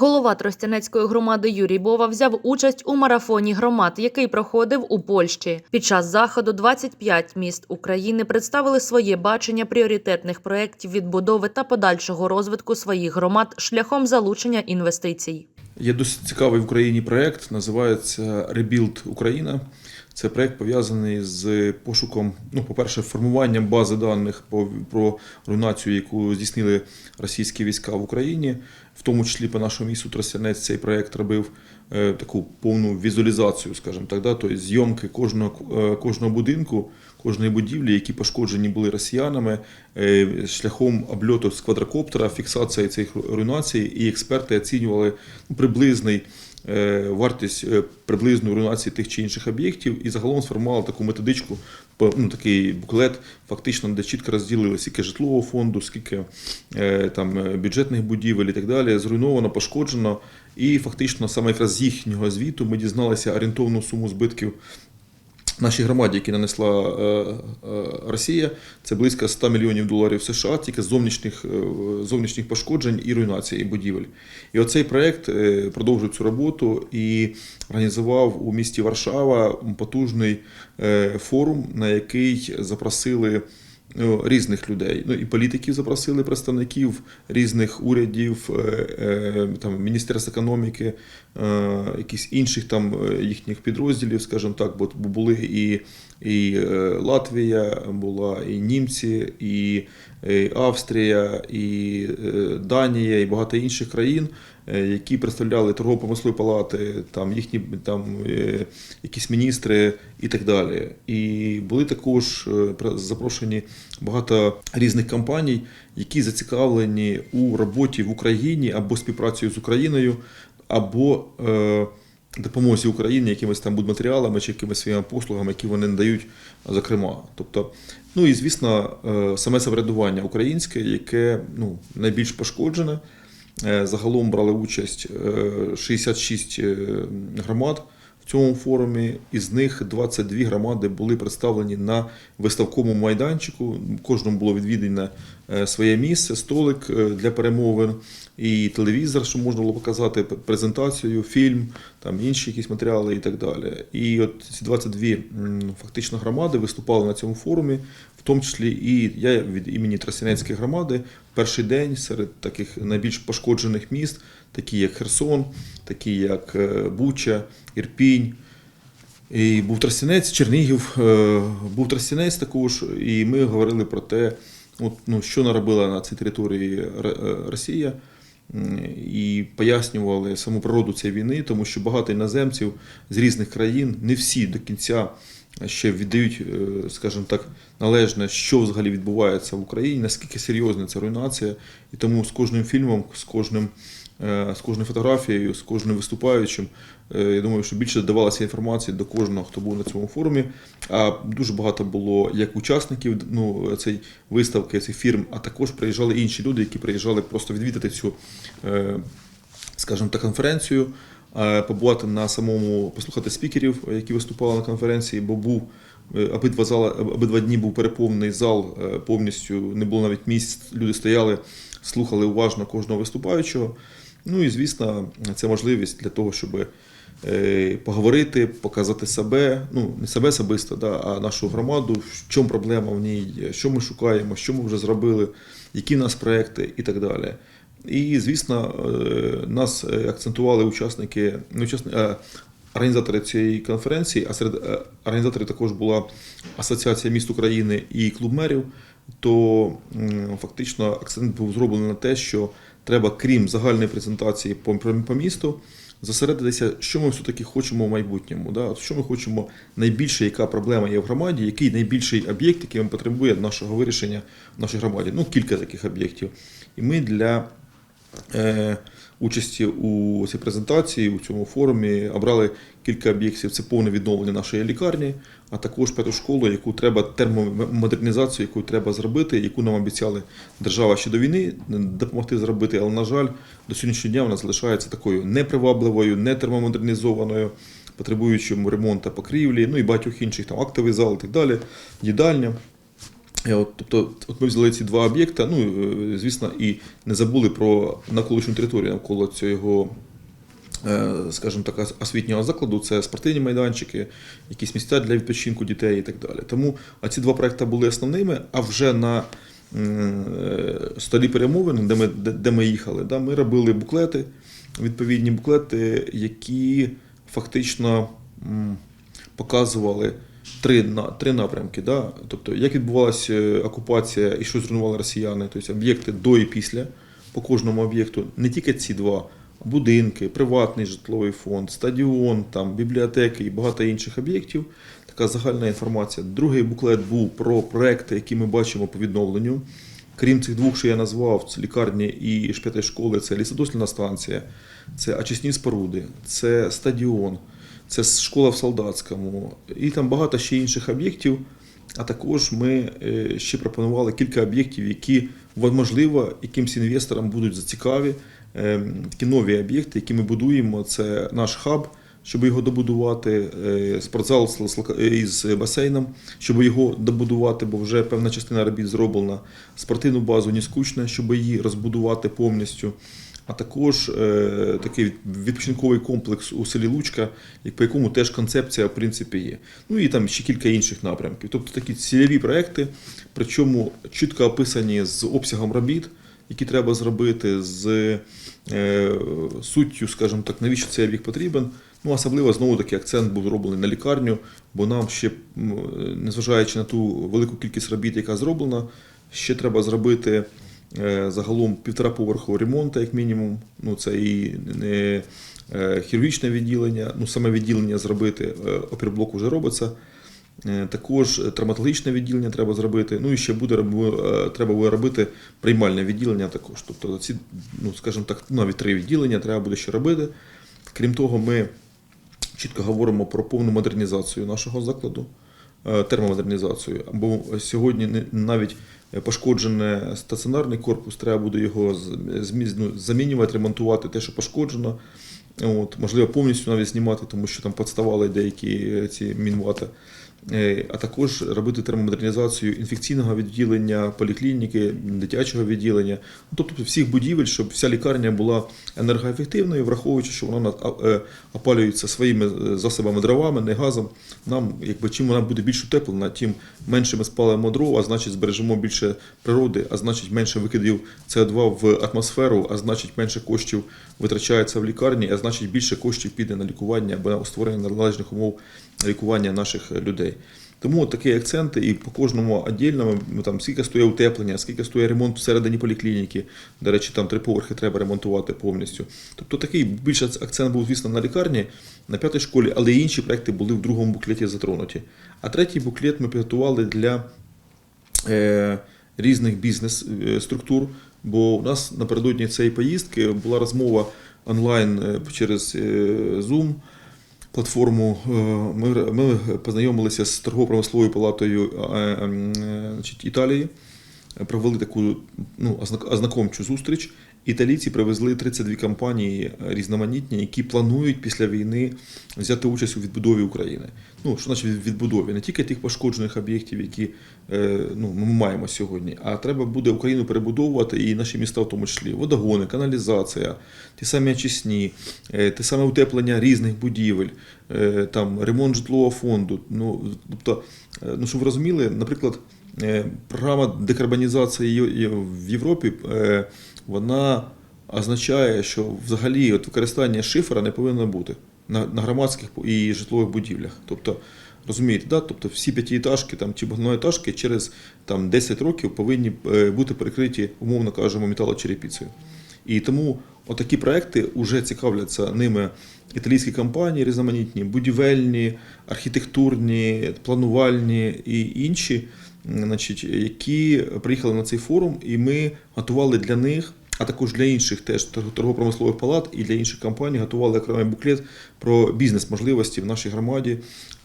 Голова Тростянецької громади Юрій Бова взяв участь у марафоні громад, який проходив у Польщі. Під час заходу 25 міст України представили своє бачення пріоритетних проєктів відбудови та подальшого розвитку своїх громад шляхом залучення інвестицій. Є досить цікавий в Україні проєкт, називається Rebuild Україна. Це проєкт пов'язаний з пошуком, ну, по-перше, формуванням бази даних про руйнацію, яку здійснили російські війська в Україні. В тому числі по нашому місту Тростянець цей проєкт робив е, таку повну візуалізацію, скажімо так, да? тобто зйомки кожного, е, кожного будинку, кожної будівлі, які пошкоджені були росіянами, е, шляхом обльоту з квадрокоптера, фіксація цих руйнацій, і експерти оцінювали ну, приблизний вартість е, приблизної руйнації тих чи інших об'єктів, і загалом сформували таку методичку, ну, такий буклет, фактично, де чітко розділили скільки житлового фонду, скільки е, там е, бюджетних будівель і так далі, зруйновано, пошкоджено. І фактично саме якраз з їхнього звіту ми дізналися орієнтовну суму збитків нашій громаді, які нанесла е, е, Росія, це близько 100 мільйонів доларів США, тільки зовнішніх, е, зовнішніх пошкоджень і руйнації будівель. І оцей проект продовжує цю роботу і організував у місті Варшава потужний форум, на який запросили. Різних людей, ну і політиків запросили представників різних урядів, е, е, там міністерств економіки, е, якісь інших там їхніх підрозділів, скажімо так, бо були і, і е, Латвія, була і німці, і е, Австрія, і е, Данія, і багато інших країн, які представляли торгово-промислові палати, там їхні там якісь міністри і так далі. І були також запрошені багато різних компаній, які зацікавлені у роботі в Україні або співпрацею з Україною, або допомозі Україні якимись там будматеріалами чи якимись своїми послугами, які вони надають, зокрема. Тобто, ну і звісно, е, саме самоврядування українське, яке ну, найбільш пошкоджене. Е, Загалом брали участь е, 66 е, громад цьому форумі. Із них 22 громади були представлені на виставковому майданчику. Кожному було відвідане е, своє місце, столик е, для перемовин і телевізор, що можна було показати презентацію, фільм, там інші якісь матеріали і так далі. І от ці 22 м, фактично громади виступали на цьому форумі, в тому числі і я від імені Тростянецької громади перший день серед таких найбільш пошкоджених міст, такі як Херсон, такі як е, Буча, Ірпінь. І був Тростянець, Чернігів, е, був Тростянець також, і ми говорили про те, от, ну, що наробила на цій території е, Росія, і пояснювали саму природу цієї війни, тому що багато іноземців з різних країн, не всі до кінця ще віддають, е, скажімо так, належне, що взагалі відбувається в Україні, наскільки серйозна ця руйнація. І тому з кожним фільмом, з кожним з кожною фотографією, з кожним виступаючим. Е, Я думаю, що більше давалося інформації до кожного, хто був на цьому форумі. А дуже багато було як учасників ну, цієї виставки, цих фірм, а також приїжджали інші люди, які приїжджали просто відвідати цю, е, скажімо так, конференцію, е, побувати на самому, послухати спікерів, які виступали на конференції, бо був. Обидва зали, обидва дні був переповнений зал повністю, не було навіть місць. Люди стояли, слухали уважно кожного виступаючого. Ну і звісно, це можливість для того, щоб поговорити, показати себе, ну не себе особисто, да, а нашу громаду, в чому проблема в ній, що ми шукаємо, що ми вже зробили, які в нас проекти і так далі. І, звісно, е, нас е, акцентували учасники, учасники, організатори цієї конференції, а серед е, організаторів також була Асоціація міст України і клуб мерів. То фактично акцент був зроблений на те, що треба, крім загальної презентації по місту, зосередитися, що ми все-таки хочемо в майбутньому. Да? Що ми хочемо найбільше, яка проблема є в громаді, який найбільший об'єкт, який потребує нашого вирішення в нашій громаді. Ну, кілька таких об'єктів. І ми для участі у цій презентації, у цьому форумі обрали кілька об'єктів. Це повне відновлення нашої лікарні, а також п'яту школу, яку треба термомодернізацію, яку треба зробити, яку нам обіцяли держава ще до війни допомогти зробити. Але, на жаль, до сьогоднішнього дня вона залишається такою непривабливою, не термомодернізованою, потребуючим ремонту покрівлі, ну і багатьох інших там актовий зал і так далі, їдальня. Е, От, тобто, от ми взяли ці два об'єкти, ну, е, звісно, і не забули про навколишню територію навколо цього, е, скажімо так, освітнього закладу. Це спортивні майданчики, якісь місця для відпочинку дітей і так далі. Тому ці два проекти були основними, а вже на столі перемовин, де ми, де ми їхали, да, ми робили буклети, відповідні буклети, які фактично показували три, на, три напрямки. Да? Тобто, як відбувалася е, окупація і що зруйнували росіяни, тобто об'єкти до і після по кожному об'єкту, не тільки ці два. Будинки, приватний житловий фонд, стадіон, там, бібліотеки і багато інших об'єктів. Така загальна інформація. Другий буклет був про проекти, які ми бачимо по відновленню. Крім цих двох, що я назвав, це лікарні і шп'яти школи, це лісодослідна станція, це очисні споруди, це стадіон, це школа в Солдатському, і там багато ще інших об'єктів. А також ми е, ще пропонували кілька об'єктів, які можливо якимсь інвесторам будуть зацікаві. Е, Такі нові об'єкти, які ми будуємо. Це наш хаб, щоб його добудувати, е, спортзал із басейном, щоб його добудувати, бо вже певна частина робіт зроблена. Спортивну базу не скучно, щоб її розбудувати повністю. А також е, такий відпочинковий комплекс у селі Лучка, по якому теж концепція в принципі є. Ну і там ще кілька інших напрямків. Тобто такі цільові проекти, причому чітко описані з обсягом робіт, які треба зробити, з е, суттю, скажімо так, навіщо цей об'єкт потрібен. Ну, особливо знову таки акцент був зроблений на лікарню, бо нам ще, незважаючи на ту велику кількість робіт, яка зроблена, ще треба зробити е, загалом півтора поверху ремонту, як мінімум. Ну, це і не е, хірургічне відділення, ну саме відділення зробити, е, опірблок вже робиться. Е, Також травматологічне відділення треба зробити. Ну і ще буде е, треба буде робити приймальне відділення також. Тобто ці, ну скажімо так, навіть три відділення треба буде ще робити. Крім того, ми чітко говоримо про повну модернізацію нашого закладу, е, термомодернізацію. Бо сьогодні навіть пошкоджений стаціонарний корпус, треба буде його ну, замінювати, ремонтувати те, що пошкоджено. От, можливо, повністю навіть знімати, тому що там підставали деякі е, ці мінвати. Е, А також робити термомодернізацію інфекційного відділення, поліклініки, дитячого відділення, ну, тобто всіх будівель, щоб вся лікарня була енергоефективною, враховуючи, що вона на- е, опалюється своїми е, засобами дровами, не газом. Нам, якби чим вона буде більш утеплена, тим менше ми спалимо дров, а значить збережемо більше природи, а значить менше викидів СО2 в атмосферу, а значить менше коштів витрачається в лікарні, а значить більше коштів піде на лікування або створення належних умов лікування наших людей. Тому такі акценти, і по кожному віддільному, ну, там скільки стоїть утеплення, скільки стоїть ремонт всередині поліклініки. До речі, там три поверхи треба ремонтувати повністю. Тобто такий більше акцент був, звісно, на лікарні, на п'ятій школі, але і інші проекти були в другому буклеті затронуті. А третій буклет ми підготували для е, різних бізнес-структур. Бо у нас напередодні цієї поїздки була розмова онлайн е, через е, Zoom платформу. Е, Ми, ми познайомилися з торгово-промисловою палатою значить, Італії, провели таку ну, ознакомчу зустріч. Італійці привезли 32 компанії різноманітні, які планують після війни взяти участь у відбудові України. Ну, що значить від- відбудові? Не тільки тих пошкоджених об'єктів, які е, ну, ми маємо сьогодні, а треба буде Україну перебудовувати і наші міста в тому числі. Водогони, каналізація, ті самі очисні, е, те саме утеплення різних будівель, е, там, ремонт житлового фонду. Ну, тобто, ну, щоб ви розуміли, наприклад, програма декарбонізації в Європі, вона означає, що взагалі от використання шифера не повинно бути на, на громадських і житлових будівлях. Тобто, розумієте, да? тобто всі п'ятиэтажки там, чи багатоетажки через там, 10 років повинні е, бути перекриті, умовно кажемо, металочерепіцею. І тому отакі проекти вже цікавляться ними італійські компанії різноманітні, будівельні, архітектурні, планувальні і інші, значить, які приїхали на цей форум, і ми готували для них. А також для інших теж торг- торгово-промислових палат і для інших компаній готували окремий буклет про бізнес-можливості в нашій громаді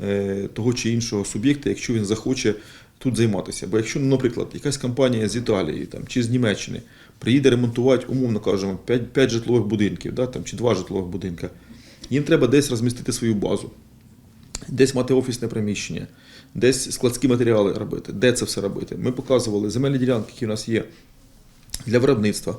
е, того чи іншого суб'єкта, якщо він захоче тут займатися. Бо якщо, ну, наприклад, якась компанія з Італії там, чи з Німеччини приїде ремонтувати, умовно кажемо, 5, 5 житлових будинків да, там, чи 2 житлових будинка, їм треба десь розмістити свою базу. десь мати офісне приміщення, десь складські матеріали робити, де це все робити. Ми показували земельні ділянки, які у нас є для виробництва.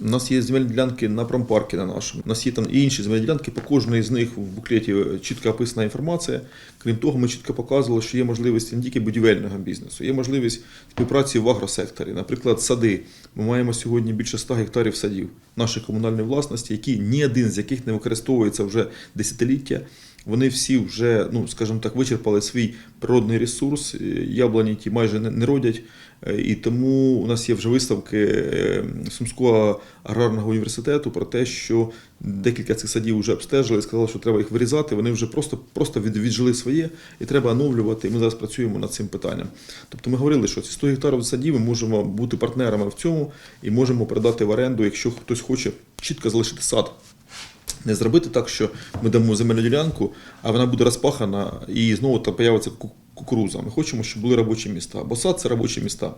У нас є земельні ділянки на промпаркі на нашому. У нас є там і інші земельні ділянки. По кожної з них в буклеті чітко описана інформація. Крім того, ми чітко показували, що є можливість не тільки будівельного бізнесу, є можливість співпраці в агросекторі. Наприклад, сади. Ми маємо сьогодні більше 100 гектарів садів нашої комунальної власності, які ні один з яких не використовується вже десятиліття. Вони всі вже, ну скажімо так, вичерпали свій природний ресурс. Е, Яблуні ті майже не, родять. Е, І тому у нас є вже виставки е, Сумського аграрного університету про те, що декілька цих садів вже обстежили, сказали, що треба їх вирізати. Вони вже просто, просто від, віджили своє і треба оновлювати. І ми зараз працюємо над цим питанням. Тобто ми говорили, що ці 100 гектарів садів ми можемо бути партнерами в цьому і можемо передати в оренду, якщо хтось хоче чітко залишити сад. Не зробити так, що ми дамо земельну ділянку, а вона буде розпахана і знову там появиться ку- кукуруза. Ми хочемо, щоб були робочі міста. Бо сад це робочі міста.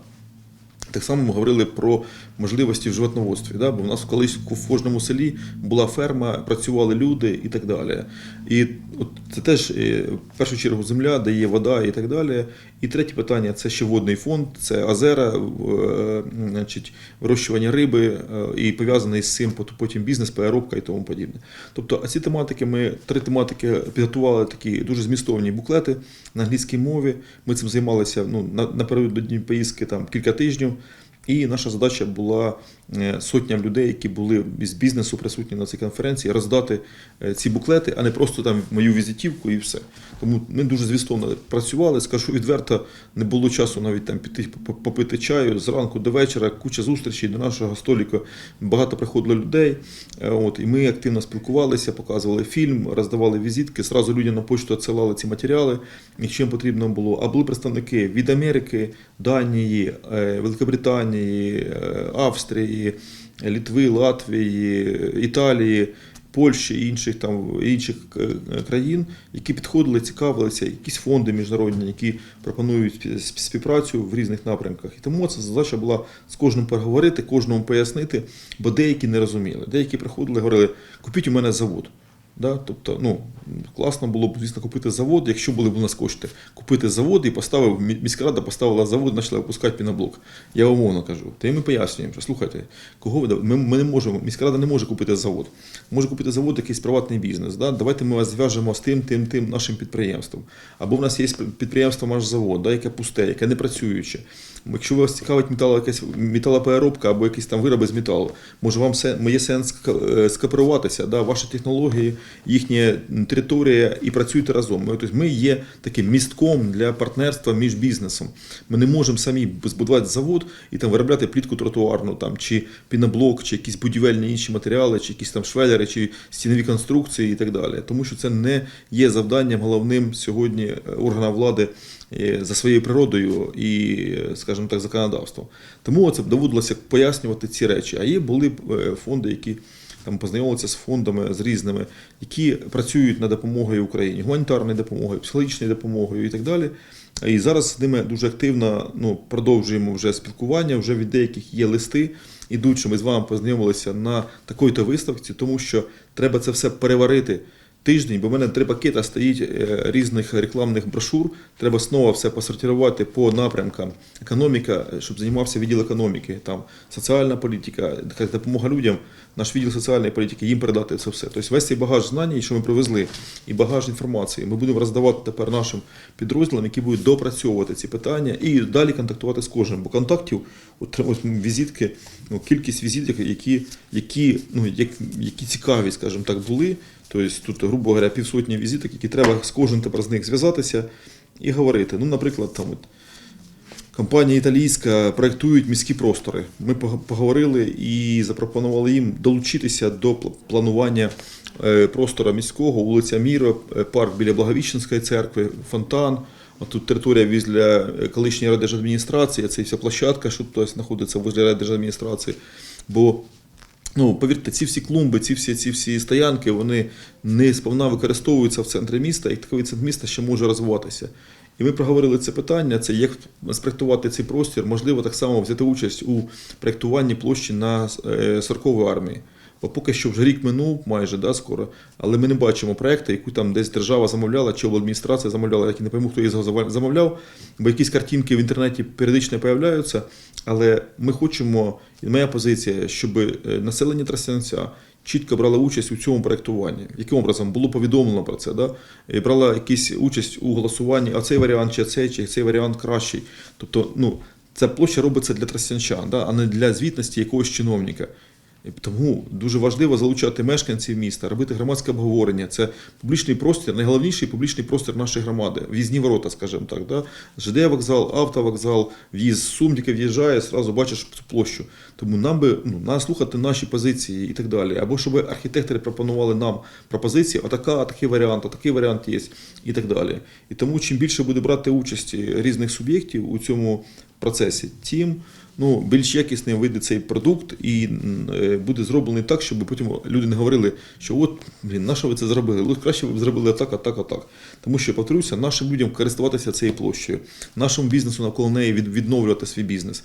Так само ми говорили про можливості в животноводстві. Да? Бо в нас колись в кожному селі була ферма, працювали люди і так далі. І от це теж е, в першу чергу земля, де є вода і так далі. І третє питання це ще водний фонд, це озера, е, значить, вирощування риби е, і пов'язаний з цим пот- потім бізнес, переробка і тому подібне. Тобто, а ці тематики ми три тематики підготували такі дуже змістовні буклети на англійській мові. Ми цим займалися ну, на- напередодні поїздки там кілька тижнів. І наша задача була сотням людей, які були з бізнесу присутні на цій конференції, роздати е, ці буклети, а не просто там мою візитівку і все. Тому ми дуже звістовно працювали. Скажу відверто, не було часу навіть там піти поп- попити чаю зранку до вечора, куча зустрічей до нашого століка. Багато приходило людей. Е, От, і ми активно спілкувалися, показували фільм, роздавали візитки. Зразу людям на почту відсилали ці матеріали, якщо їм потрібно було. А були представники від Америки, Данії, е, Великобританії, е, Австрії, Літви, Латвії, Італії. Польщі і інших там інших е, країн, які підходили, цікавилися, якісь фонди міжнародні, які пропонують спі- спі- співпрацю в різних напрямках. І тому ця задача була з кожним переговорити, кожному пояснити, бо деякі не розуміли. Деякі приходили, говорили, купіть у мене завод. Да? Тобто, ну, класно було б, звісно, купити завод, якщо були б у нас кошти. Купити завод і поставив, мі- міська рада поставила завод, почала випускати піноблок. Я умовно кажу. Та й ми пояснюємо, що слухайте, кого ви ми, ми не можемо, міська рада не може купити завод. Може купити завод якийсь приватний бізнес. Да? Давайте ми вас зв'яжемо з тим, тим, тим нашим підприємством. Або в нас є підприємство Маш завод, да, яке пусте, яке не працююче. Якщо вас цікавить метало, якась металопереробка або якісь там вироби з металу, може вам є сенс ска- е, да, ваші технології, їхня територія і працюйте разом. Тобто ми є таким містком для партнерства між бізнесом. Ми не можемо самі збудувати завод і там виробляти плітку тротуарну, там, чи піноблок, чи якісь будівельні інші матеріали, чи якісь там швелери, чи стінові конструкції і так далі. Тому що це не є завданням головним сьогодні е, органа влади е, за своєю природою і, е, скажімо так, законодавством. Тому це доводилося пояснювати ці речі. А є були фонди, які там познайомилися з фондами з різними, які працюють над допомогою Україні, гуманітарною допомогою, психологічною допомогою і так далі. І зараз з ними дуже активно ну, продовжуємо вже спілкування. Вже від деяких є листи. Ідуть, що ми з вами познайомилися на такої-то виставці, тому що треба це все переварити тиждень, бо в мене три пакета стоїть е, різних рекламних брошур. Треба знову все посортувати по напрямкам. Економіка, щоб займався відділ економіки, там соціальна політика, допомога людям, наш відділ соціальної політики, їм передати це все. Тобто весь цей багаж знань, що ми привезли, і багаж інформації, ми будемо роздавати тепер нашим підрозділам, які будуть допрацьовувати ці питання і далі контактувати з кожним. Бо контактів, от візитки, ну, кількість візиток, які, які, ну, як, які цікаві, скажімо так, були. Тобто тут, грубо говоря, півсотні візиток, які треба з кожним тепер з них зв'язатися і говорити. Ну, наприклад, там от, компанія італійська проєктують міські простори. Ми поговорили і запропонували їм долучитися до планування е, простору міського, вулиця Міро, е, парк біля Благовіщенської церкви, фонтан. А тут територія візля е, колишньої райдержадміністрації, це і вся площадка, що тут знаходиться возле райдержадміністрації. Бо Ну, повірте, ці всі клумби, ці всі, ці всі стоянки, вони не сповна використовуються в центрі міста, і такий центр міста ще може розвиватися. І ми проговорили це питання: це як спроектувати цей простір, можливо, так само взяти участь у проєктуванні площі на 40-ї армії. Бо поки що вже рік минув, майже да, скоро, але ми не бачимо проекти, яку там десь держава замовляла, чи адміністрація замовляла, я не пойму, хто їх замовляв, бо якісь картинки в інтернеті періодично появляються. Але ми хочемо, і моя позиція, щоб е, населення Тростянця чітко брало участь у цьому проєктуванні. Яким образом було повідомлено про це, да? і брала якісь участь у голосуванні, а цей варіант, чи цей, чи цей варіант кращий. Тобто, ну, ця площа робиться для тростянчан, да? а не для звітності якогось чиновника. Тому дуже важливо залучати мешканців міста, робити громадське обговорення. Це публічний простір, найголовніший публічний простір нашої громади. В'їзні ворота, скажімо так. Да? ЖД вокзал, автовокзал, в'їзд з сум, тільки в'їжджає, зразу бачиш цю площу. Тому нам би ну, надо слухати наші позиції і так далі. Або щоб архітектори пропонували нам пропозиції, отака, такий варіант, отакий варіант є, і так далі. І тому чим більше буде брати участі різних суб'єктів у цьому процесі, тим ну, більш якісним вийде цей продукт і е, буде зроблений так, щоб потім люди не говорили, що от, блін, на що ви це зробили? Ну, краще ви б зробили так, а так, а так. Тому що, повторюся, нашим людям користуватися цією площею, нашому бізнесу навколо неї відновлювати свій бізнес.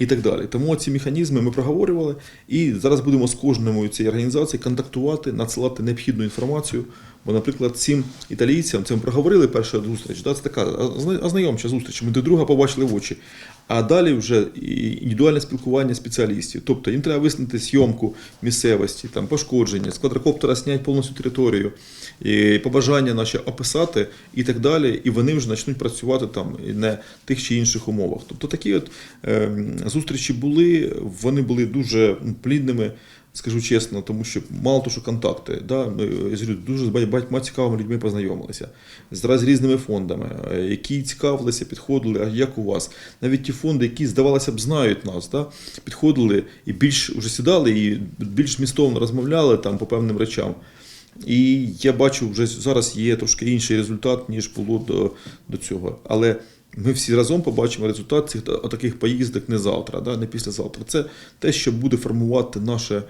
І так далі. Тому ці механізми ми проговорювали, і зараз будемо з кожною цієї організації контактувати, надсилати необхідну інформацію. Бо, наприклад, цим італійцям це ми проговорили перша зустріч. Да? Це така ознайомча зустріч. Ми до друга побачили в очі. А далі вже індивідуальне спілкування спеціалістів. Тобто їм треба висунути зйомку місцевості, там пошкодження, з квадрокоптера зняти повністю територію, і побажання наші описати і так далі. І вони вже почнуть працювати там на тих чи інших умовах. Тобто такі от е, зустрічі були, вони були дуже плідними. Скажу чесно, тому що мало того, що контакти, да, ми дуже з багатьма цікавими людьми познайомилися, з різними фондами, е, які цікавилися, підходили, а як у вас? Навіть ті фонди, які, здавалося б, знають нас, да, підходили і більш вже сідали і більш змістовно розмовляли там по певним речам. І я бачу, вже зараз є трошки інший результат, ніж було до, до цього. Але ми всі разом побачимо результат цих таких поїздок не завтра, да, не післязавтра. Це те, що буде формувати наше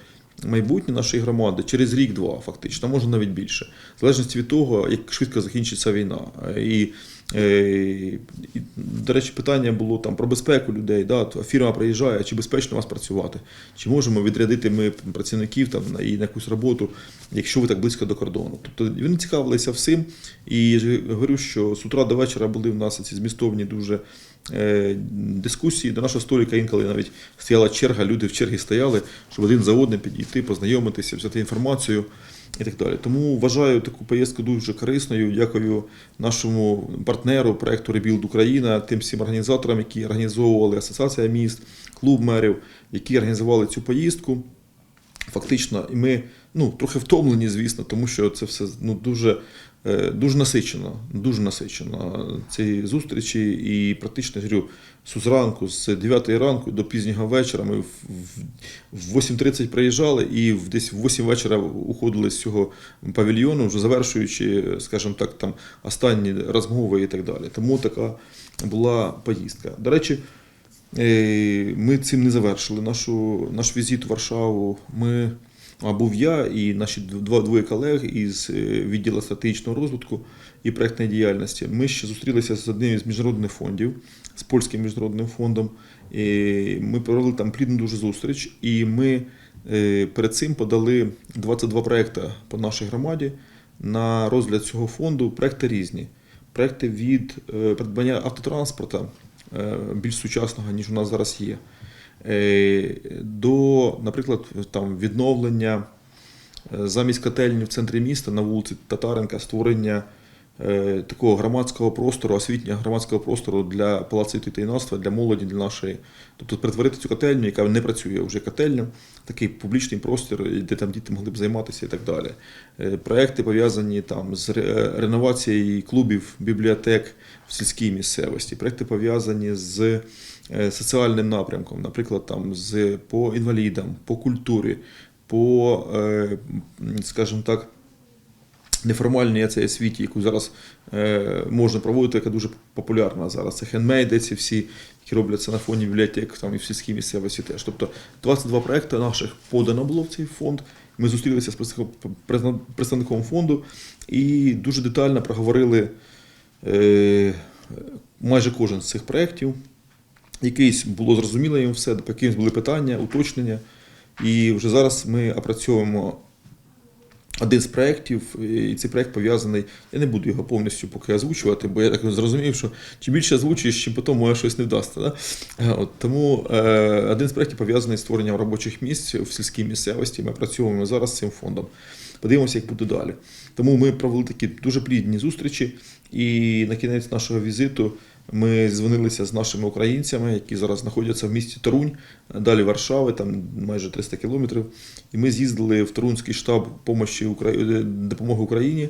майбутнє нашої громади через рік-два, фактично, може навіть більше, в залежності від того, як швидко закінчиться війна. І, е, і, до речі, питання було там про безпеку людей. Да, фірма приїжджає, чи безпечно у вас працювати, чи можемо відрядити ми працівників там і на якусь роботу, якщо ви так близько до кордону. Тобто вони цікавилися всім. І я говорю, що з утра до вечора були в нас ці змістовні дуже дискусії. До нашого столика інколи навіть стояла черга, люди в чергі стояли, щоб один за одним підійти, познайомитися, взяти інформацію і так далі. Тому вважаю таку поїздку дуже корисною. Дякую нашому партнеру проекту Rebuild Україна, тим всім організаторам, які організовували Асоціація міст, клуб мерів, які організували цю поїздку. Фактично, і ми ну, трохи втомлені, звісно, тому що це все ну, дуже, е, дуже насичено, дуже насичено ці зустрічі. І практично говорю, зранку, з 9 ранку до пізнього вечора ми в, в, в 8.30 приїжджали і десь в 8 вечора уходили з цього павільйону, вже завершуючи, скажімо так, там останні розмови і так далі. Тому така була поїздка. До речі, Е, Ми цим не завершили нашу, наш візит у Варшаву. Ми, був я і наші два двоє колег із е, відділу стратегічного розвитку і проектної діяльності. Ми ще зустрілися з одним із міжнародних фондів, з польським міжнародним фондом. І ми провели там плідну дуже зустріч, і ми е, перед цим подали 22 проекти по нашій громаді на розгляд цього фонду. Проекти різні. Проекти від е, придбання автотранспорту більш сучасного, ніж у нас зараз є. Е, До, наприклад, там відновлення е, замість котельні в центрі міста на вулиці Татаренка створення е, такого громадського простору, освітнього громадського простору для палацу дитинства, для молоді, для нашої. Тобто перетворити цю котельню, яка не працює вже котельню, такий публічний простір, де там діти могли б займатися і так далі. Проекти пов'язані там з реновацією клубів, бібліотек в сільській місцевості, проекти пов'язані з соціальним напрямком, наприклад, там з по інвалідам, по культурі, по, е, скажімо так, неформальній цій освіті, яку зараз е, можна проводити, яка дуже популярна зараз. Це хендмейди, ці всі, які робляться на фоні бібліотек там, і в сільській місцевості теж. Тобто 22 проекти наших подано було в цей фонд. Ми зустрілися з представником- фонду і дуже детально проговорили е, майже кожен з цих проєктів. Якийсь було зрозуміло їм все, по якимсь були питання, уточнення. І вже зараз ми опрацьовуємо один з проєктів, і цей проєкт пов'язаний. Я не буду його повністю поки озвучувати, бо я так зрозумів, що чим більше озвучуєш, чим потім може щось не вдасться. Да? Е, тому е, один з проєктів пов'язаний з створенням робочих місць в сільській місцевості. Ми працюємо зараз з цим фондом. Подивимося, як буде далі. Тому ми провели такі дуже плідні зустрічі, і на кінець нашого візиту ми дзвонилися з нашими українцями, які зараз знаходяться в місті Торунь, далі Варшави, там майже 300 кілометрів. І ми з'їздили в Торунський штаб допомоги Україні.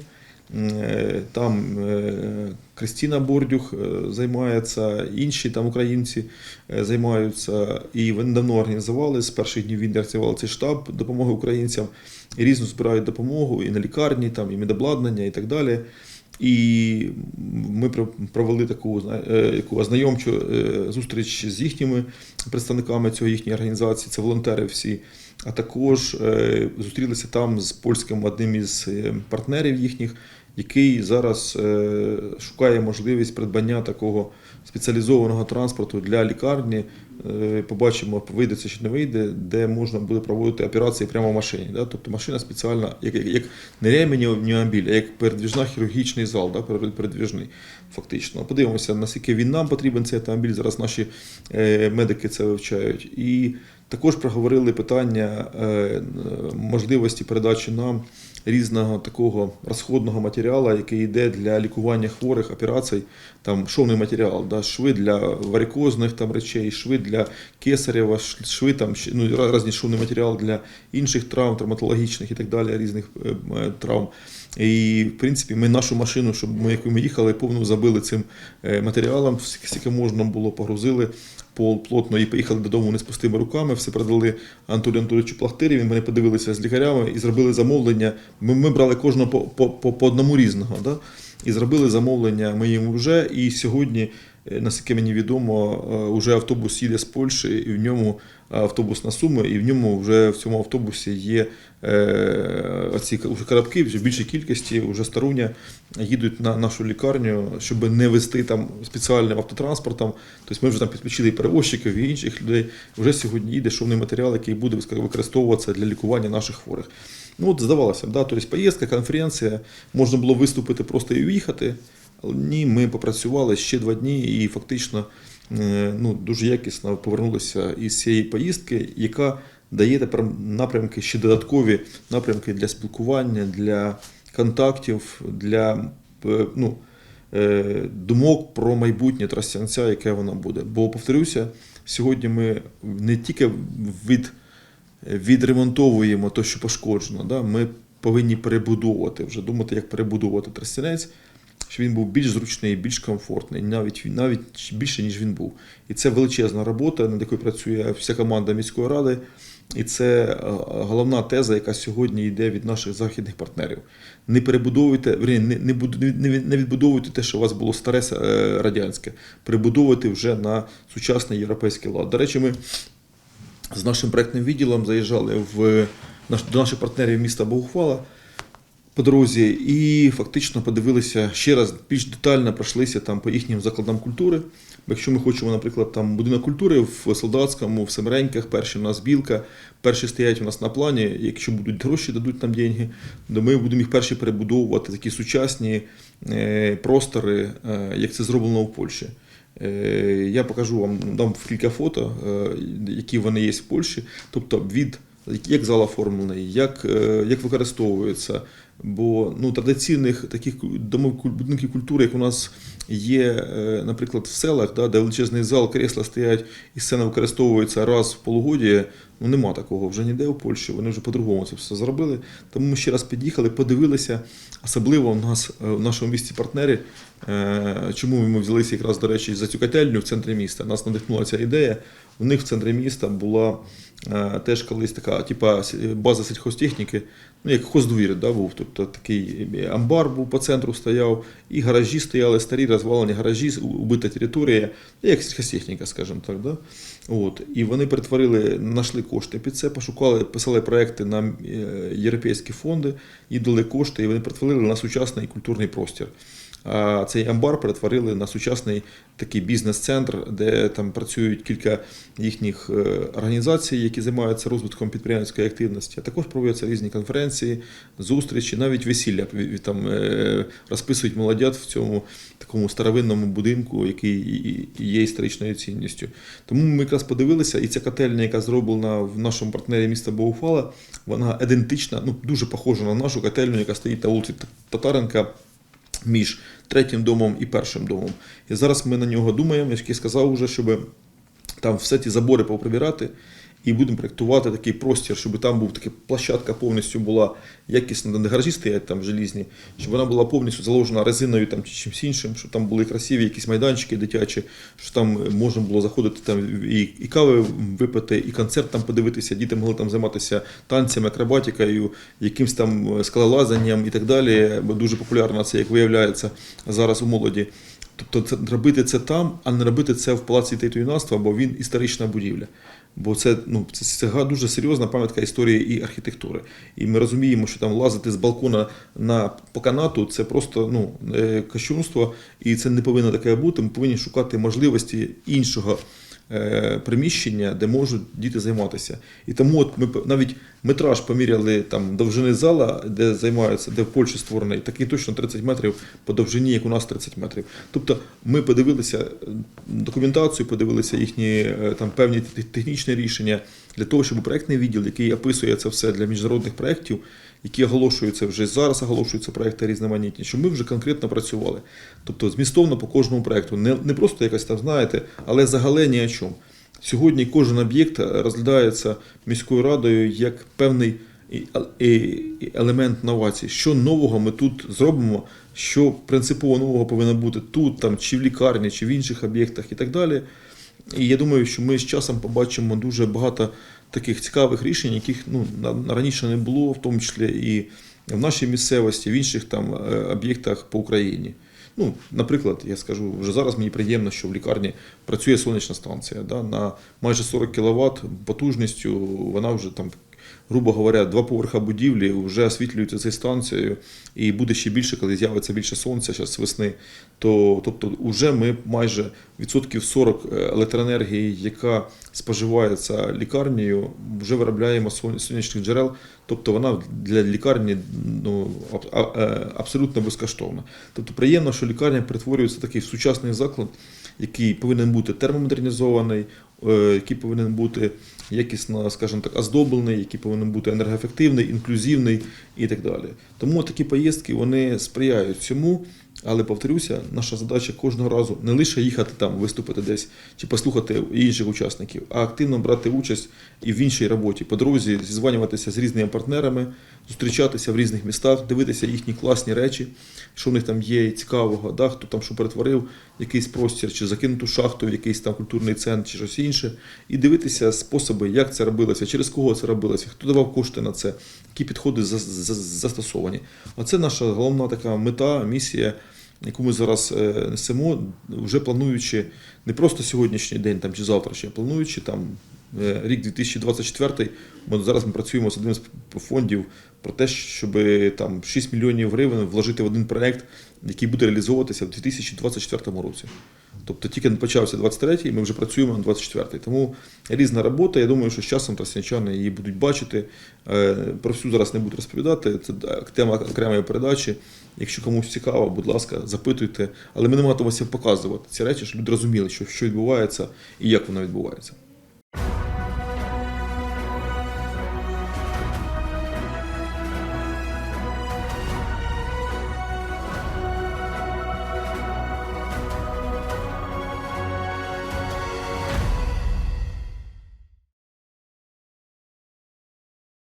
Е, Там е, Кристина Бордюх е, займається, інші там українці е, займаються. І вони давно організували з перших днів війни організували цей штаб допомоги українцям. І різну збирають допомогу і на лікарні, там, і медобладнання, і так далі. І ми про- провели таку, е, яку ознайомчу е, зустріч з їхніми представниками цього їхньої організації, це волонтери всі. А також е, зустрілися там з польським одним із партнерів їхніх, який зараз шукає можливість придбання такого спеціалізованого транспорту для лікарні. Е, Побачимо, вийде це чи не вийде, де можна буде проводити операції прямо в машині. Да? Тобто машина спеціальна, як, як, не ремінь а як передвіжна хірургічний зал, да? передвіжний, фактично. Подивимося, наскільки він нам потрібен цей автомобіль. Зараз наші е, медики це вивчають. І також проговорили питання е, можливості передачі нам різного такого розходного матеріалу, який йде для лікування хворих операцій, там шовний матеріал, да, шви для варикозних там речей, шви для кесарева, шви там ну, різні шовний матеріал для інших травм, травматологічних і так далі, різних е, е, травм. І в принципі ми нашу машину, щоб ми яку ми їхали, повну забили цим е, матеріалом, скільки можна було, погрузили пол плотно і поїхали додому не з пустими руками. Все продали Анатолію Анатолійовичу Плахтирів. Мене подивилися з лікарями і зробили замовлення. Ми, ми брали кожного по, по, по, одному різного. Да? І зробили замовлення ми їм вже. І сьогодні, наскільки мені відомо, е, вже автобус їде з Польщі, і в ньому автобус на Суми, і в ньому вже в цьому автобусі є е, оці коробки вже в більшій кількості, вже з Таруня їдуть на нашу лікарню, щоб не вести там спеціальним автотранспортом. Тобто ми вже там підключили і перевозчиків, і інших людей. Вже сьогодні їде шовний матеріал, який буде використовуватися для лікування наших хворих. Ну от здавалося б, да, тобто поїздка, конференція, можна було виступити просто і уїхати. Ні, ми попрацювали ще два дні і фактично е, ну, дуже якісно повернулися із цієї поїздки, яка дає тепер напрямки, ще додаткові напрямки для спілкування, для контактів, для е, ну, е, думок про майбутнє Тростянця, яке воно буде. Бо, повторюся, сьогодні ми не тільки від, відремонтовуємо те, що пошкоджено, да? ми повинні перебудовувати, вже думати, як перебудовувати Тростянець, щоб він був більш зручний, більш комфортний, навіть, навіть більше, ніж він був. І це величезна робота, над якою працює вся команда міської ради. І це е, головна теза, яка сьогодні йде від наших західних партнерів. Не перебудовуйте, не, не, відбудовуйте те, що у вас було старе е, радянське, перебудовуйте вже на сучасний європейський лад. До речі, ми з нашим проектним відділом заїжджали в до наших партнерів міста Богухвала по дорозі і фактично подивилися ще раз більш детально пройшлися там по їхнім закладам культури. Якщо ми хочемо, наприклад, там будинок культури в Солдатському, в Семереньках, перші у нас білка, перші стоять у нас на плані. Якщо будуть гроші, дадуть нам деньги, то ми будемо їх перші перебудовувати такі сучасні е, простори, е, як це зроблено в Польщі. Е, Я покажу вам дам кілька фото, які вони є в Польщі. Тобто від як зал оформлений, як, як використовується. Бо ну, традиційних таких домов будинків культури, як у нас є, е, наприклад, в селах, да, де величезний зал, крісла стоять і сцена використовується раз в полугоді, ну нема такого вже ніде в Польщі. Вони вже по-другому це все зробили. Тому ми ще раз під'їхали, подивилися. Особливо в нас е, в нашому місті партнери. е, Чому ми взялися якраз, до речі, за цю котельню в центрі міста? Нас надихнула ця ідея. У них в центрі міста була теж колись така, типа база сільхозтехніки, ну як хоздвір, да, був. Тобто такий амбар був по центру стояв, і гаражі стояли, старі розвалені гаражі, убита територія, як сільхозтехніка, скажімо так. Да? От. І вони перетворили, знайшли кошти під це, пошукали, писали проекти на е, європейські фонди, і дали кошти, і вони перетворили на сучасний культурний простір. Цей амбар перетворили на сучасний такий бізнес-центр, де там працюють кілька їхніх е, організацій, які займаються розвитком підприємницької активності. А також проводяться різні конференції, зустрічі, навіть весілля там е, розписують молодят в цьому такому старовинному будинку, який є історичною цінністю. Тому ми якраз подивилися, і ця котельня, яка зроблена в нашому партнері міста Богуфала, вона ідентична, ну дуже похожа на нашу котельню, яка стоїть на вулиці Татаренка між третім домом і першим домом. І зараз ми на нього думаємо, як я сказав вже, щоб там все ті забори поприбирати. І будемо проєктувати такий простір, щоб там був така площадка повністю була якісна, не гаражі стоять там желізні, щоб вона була повністю заложена резиною там чи чимось іншим, щоб там були красиві якісь майданчики дитячі, що там можна було заходити там і, і кави випити, і концерт там подивитися. Діти могли там займатися танцями, акробатикою, якимсь там скалолазанням і так далі. Бо дуже популярно це, як виявляється зараз у молоді. Тобто це робити це там, а не робити це в палаці та юнацтва, бо він історична будівля. Бо це, ну, це, це дуже серйозна пам'ятка історії і архітектури. І ми розуміємо, що там лазити з балкона на по канату це просто ну, е, кощунство, і це не повинно таке бути. Ми повинні шукати можливості іншого приміщення, де можуть діти займатися. І тому от ми навіть метраж поміряли там довжини зала, де займаються, де в Польщі створений, такий точно 30 метрів по довжині, як у нас 30 метрів. Тобто ми подивилися е, документацію, подивилися їхні е, там певні те- технічні рішення для того, щоб проектний відділ, який описує це все для міжнародних проєктів, які оголошуються вже зараз, оголошуються проекти різноманітні, щоб ми вже конкретно працювали. Тобто змістовно по кожному проекту. Не, не просто якось там, знаєте, але загале ні о чому. Сьогодні кожен об'єкт розглядається міською радою як певний і елемент новації. Що нового ми тут зробимо, що принципово нового повинно бути тут, там, чи в лікарні, чи в інших об'єктах і так далі. І я думаю, що ми з часом побачимо дуже багато таких цікавих рішень, яких ну, раніше не було, в тому числі і в нашій місцевості, в інших там е, об'єктах по Україні. Ну, наприклад, я скажу, вже зараз мені приємно, що в лікарні працює сонячна станція. Да, на майже 40 кВт потужністю, вона вже там, грубо говоря, два поверха будівлі вже освітлюються цією станцією, і буде ще більше, коли з'явиться більше сонця зараз весни. То, тобто, вже ми майже відсотків 40 електроенергії, яка споживається лікарнею, вже виробляємо сон- сонячних джерел. Тобто вона для лікарні ну, е, абсолютно безкоштовна. Тобто приємно, що лікарня перетворюється в такий сучасний заклад, який повинен бути термомодернізований, е, який повинен бути якісно, скажімо так, оздоблений, який повинен бути енергоефективний, інклюзивний і так далі. Тому такі поїздки вони сприяють цьому. Але повторюся, наша задача кожного разу не лише їхати там, виступити десь чи послухати інших учасників, а активно брати участь і в іншій роботі по дорозі, зізванюватися з різними партнерами, зустрічатися в різних містах, дивитися їхні класні речі, що в них там є цікавого, да, хто там що перетворив якийсь простір, чи закинуту шахту в якийсь там культурний центр, чи щось інше, і дивитися способи, як це робилося, через кого це робилося, хто давав кошти на це, які підходи за- за- застосовані. А це наша головна така мета, місія яку ми зараз е, несемо, вже плануючи не просто сьогоднішній день там, чи завтра, ще плануючи там е, рік 2024, бо зараз ми працюємо з одним з фондів про те, щоб там 6 мільйонів гривень вложити в один проект, який буде реалізовуватися в 2024 році. Тобто тільки почався 23-й, ми вже працюємо на 24-й. Тому різна робота. Я думаю, що з часом тростянчани її будуть бачити. Е, Про всю зараз не буду розповідати. Це тема окремої передачі. Якщо комусь цікаво, будь ласка, запитуйте. Але ми не матимемося показувати ці речі, щоб люди розуміли, що відбувається і як воно відбувається.